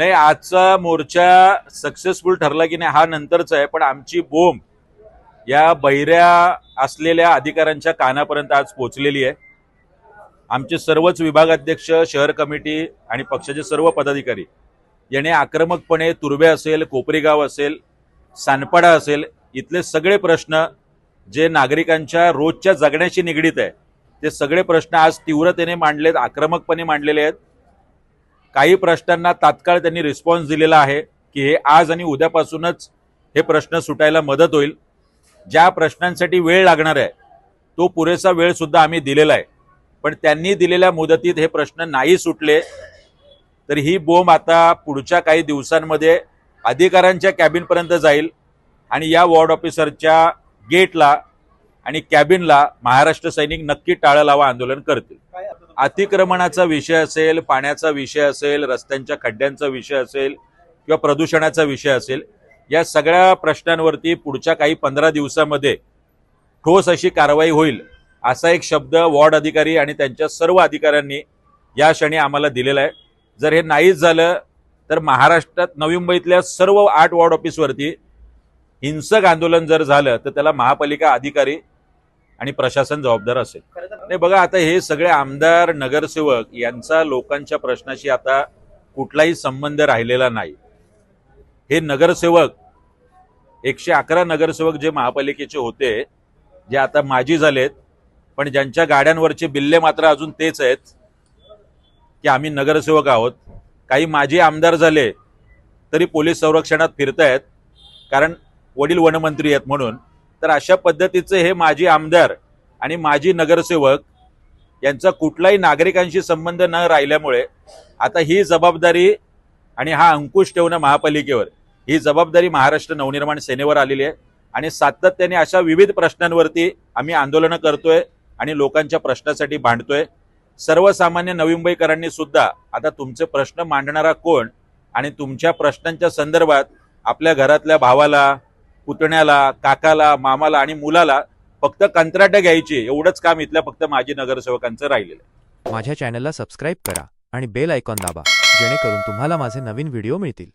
नाही आजचा मोर्चा सक्सेसफुल ठरला की नाही हा नंतरचा आहे पण आमची बोंब या बहिऱ्या असलेल्या अधिकाऱ्यांच्या कानापर्यंत आज पोहोचलेली आहे. आमचे सर्वच विभागाध्यक्ष शहर कमिटी आणि पक्षाचे सर्व पदाधिकारी याने आक्रमकपणे तुर्बे असेल कोपरीगाव असेल सानपाडा असेल इथले सगळे प्रश्न जे नागरिकांच्या रोजच्या जगण्याशी निगडीत आहे ते सगळे प्रश्न आज तीव्रतेने मांडलेत आक्रमकपणे मांडलेले आहेत. काही प्रश्नांना तात्काळ त्यांनी रिस्पॉन्स दिलेला आहे की हे आज आणि उद्यापासूनच हे प्रश्न सुटायला मदत होईल. ज्या प्रश्नांसाठी वेळ लागणार आहे तो पुरेसा वेळसुद्धा आम्ही दिलेला आहे. पण त्यांनी दिलेल्या मुदतीत हे प्रश्न नाही सुटले तर ही बोंब आता पुढच्या काही दिवसांमध्ये अधिकाऱ्यांच्या कॅबिनपर्यंत जाईल आणि या वॉर्ड ऑफिसरच्या गेटला आणि कॅबिनला महाराष्ट्र सैनिक नक्की टाळं लावा आंदोलन करतील. अतिक्रमणाचा विषय असेल पाण्याचा विषय असेल रस्त्यांच्या खड्ड्यांचा विषय असेल किंवा प्रदूषणाचा विषय असेल या सगळ्या प्रश्नांवरती पुढच्या काही पंधरा दिवसामध्ये ठोस अशी कारवाई होईल असा एक शब्द वॉर्ड अधिकारी आणि त्यांच्या सर्व अधिकाऱ्यांनी या क्षणी आम्हाला दिलेला आहे. जर हे नाहीच झालं तर महाराष्ट्रात नवी मुंबईतल्या सर्व आठ वॉर्ड ऑफिसवरती हिंसक आंदोलन जर झालं तर त्याला महापालिका अधिकारी आणि प्रशासन जबाबदार असेल. नाही बघा आता हे सगळे आमदार नगरसेवक यांचा लोकांच्या प्रश्नाशी आता कुठलाही संबंध राहिलेला नाही. हे नगरसेवक एकशे अकरा नगरसेवक जे महापालिकेचे होते जे आता माजी झालेत पण ज्यांच्या गाड्यांवरचे बिल्ले मात्र अजून तेच आहेत की आम्ही नगरसेवक आहोत. काही माजी आमदार झाले तरी पोलीस संरक्षणात फिरतायत कारण वडील वनमंत्री आहेत म्हणून. तर अशा पद्धतीचे हे माजी आमदार आणि माजी नगरसेवक यांचा कुठलाही नागरिकांशी संबंध न राहिल्यामुळे आता ही जबाबदारी आणि हा अंकुश ठेवणं महापालिकेवर ही जबाबदारी महाराष्ट्र नवनिर्माण सेनेवर आलेली आहे. आणि सातत्याने अशा विविध प्रश्नांवरती आम्ही आंदोलनं करतोय आणि लोकांच्या प्रश्नासाठी भांडतोय. सर्वसामान्य नवी मुंबईकरांनी सुद्धा आता तुमचे प्रश्न मांडणारा कोण आणि तुमच्या प्रश्नांच्या संदर्भात आपल्या घरातल्या भावाला पुतण्याला काकाला मामाला आणि मुलाला फक्त कंत्राट घ्यायची एवढंच काम इथल्या फक्त माजी नगरसेवकांचं राहिलेलं आहे. माझ्या चॅनलला सबस्क्राईब करा आणि बेल आयकॉन दाबा जेणेकरून तुम्हाला माझे नवीन व्हिडिओ मिळतील.